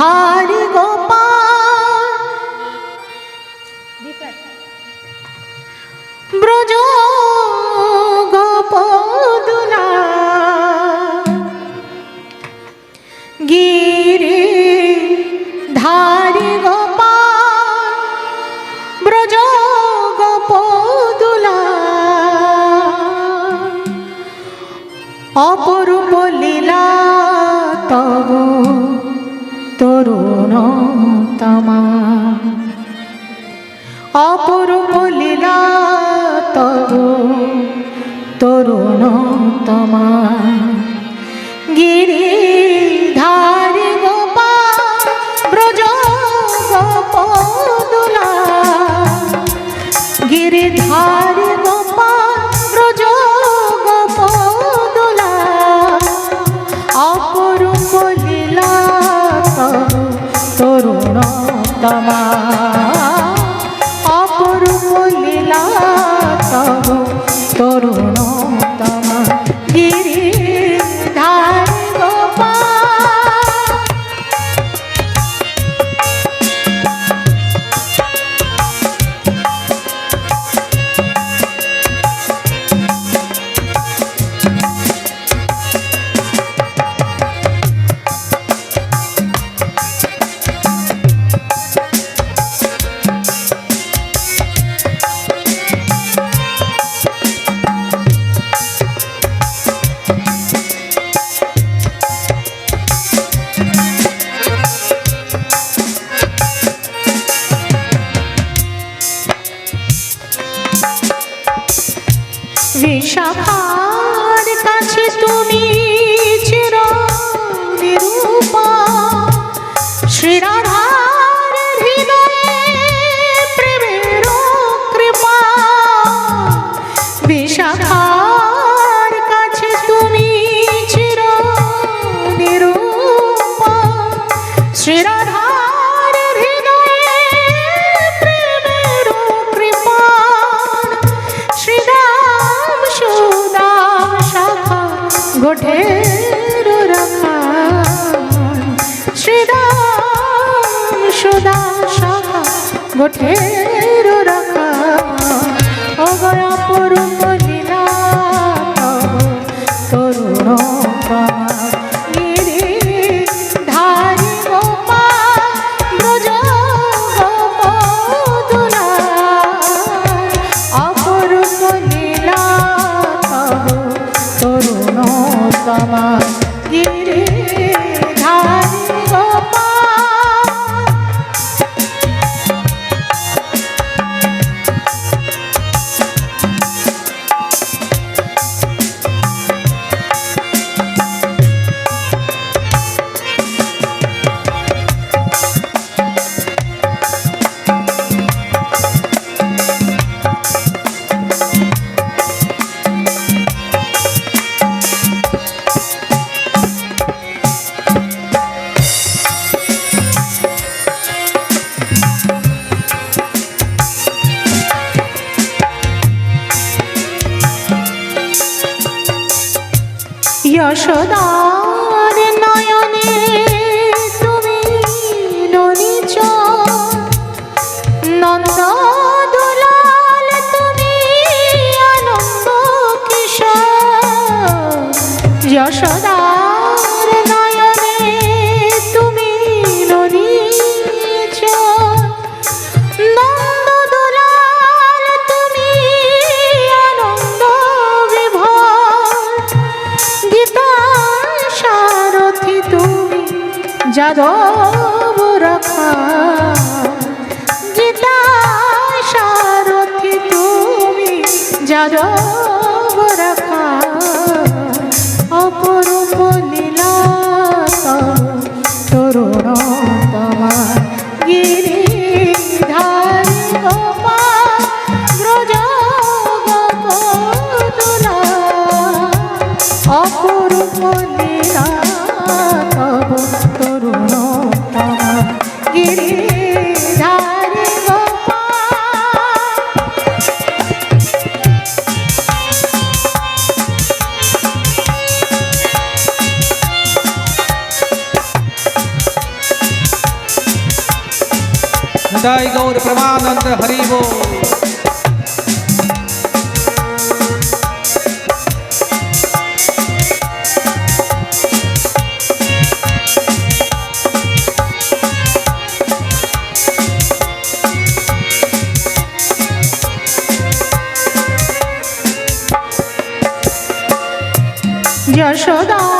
ধার তমা অপরূপ লীলা তব তরুণ তমা কামা ঋষাখার কাছে তুমি ঠোঁটের শ্রীরাম সুদা শাখা গোঠের রাখা করুণ তমা গিরি ধারি গোপা 车道 সাধন জয় গৌর প্রেমানন্দ হরিব যশোদার